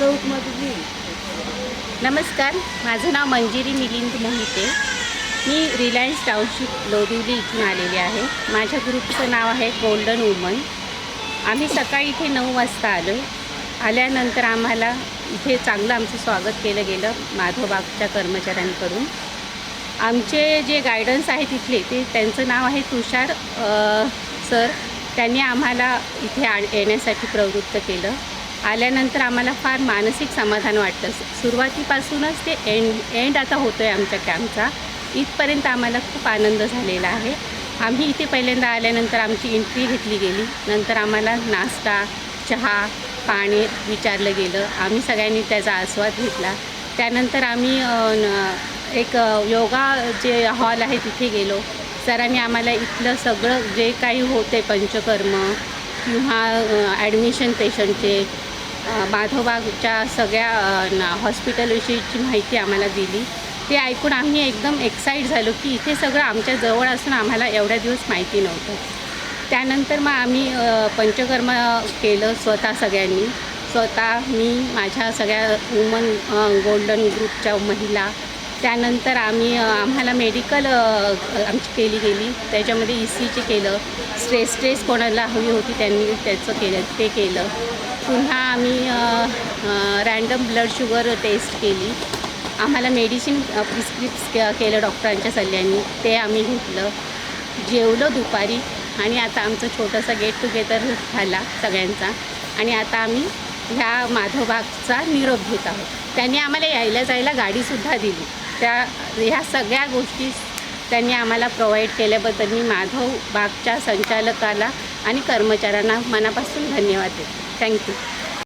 चौकमध्ये नमस्कार माझं नाव मंजिरी मिलिंद मोहिते. मी रिलायन्स टाउनशिप लोदिवली इथून आलेली आहे. माझ्या ग्रुपचं नाव आहे गोल्डन वुमन. आम्ही सकाळी इथे नऊ वाजता आलो. आल्यानंतर आम्हाला इथे चांगलं आमचं स्वागत केलं गेलं माधवबागच्या कर्मचाऱ्यांकडून. आमचे जे गायडन्स आहे तिथले ते त्यांचं नाव आहे तुषार सर. त्यांनी आम्हाला इथे आ येण्यासाठी प्रवृत्त केलं. आल्यानंतर आम्हाला फार मानसिक समाधान वाटतं. सुरुवातीपासूनच ते एंड एंड आता होतो आहे आमच्या कॅम्पचा. इथपर्यंत आम्हाला खूप आनंद झालेला आहे. आम्ही इथे पहिल्यांदा आल्यानंतर आमची एंट्री घेतली गेली. नंतर आम्हाला नाश्ता चहा पाणी विचारलं गेलं. आम्ही सगळ्यांनी त्याचा आस्वाद घेतला. त्यानंतर आम्ही न- एक योगा जे हॉल आहे तिथे गेलो. सरांनी आम्हाला इथलं सगळं जे काही होते पंचकर्म किंवा ॲडमिशन पेशंटचे अ, सगळ्या हॉस्पिटलविषयीची माहिती आम्हाला दिली ते ऐकून आम्ही एकदम एक्साईट झालो की इथे सगळं आमच्या जवळ असून आम्हाला एवढ्या दिवस माहिती नव्हतं. त्यानंतर मग आम्ही पंचकर्म केलं स्वतः सगळ्यांनी. स्वतः मी माझ्या सगळ्या वुमन गोल्डन ग्रुपच्या महिला. त्यानंतर आम्ही आम्हाला मेडिकल आमची केली गेली. त्याच्यामध्ये ई सीची केलं. स्ट्रेस स्ट्रेस कोणाला हवी होती त्यांनी त्याचं केलं ते केलं. पुन्हा आम्ही रॅन्डम ब्लड शुगर टेस्ट केली. आम्हाला मेडिसिन प्रिस्क्रिप्स के केलं डॉक्टरांच्या सल्ल्याने. ते आम्ही घेतलं. जेवलो दुपारी आणि आता आमचं छोटंसं गेट टुगेदर झाला सगळ्यांचा. आणि आता आम्ही ह्या माधवबागचा निरोप घेत आहोत. त्यांनी आम्हाला यायला जायला गाडीसुद्धा दिली. त्या ह्या सगळ्या गोष्टी त्यांनी आम्हाला प्रोव्हाइड केल्याबद्दल मी माधव बागच्या संचालकाला आणि कर्मचाऱ्यांना मनापासून धन्यवाद देते. Thank you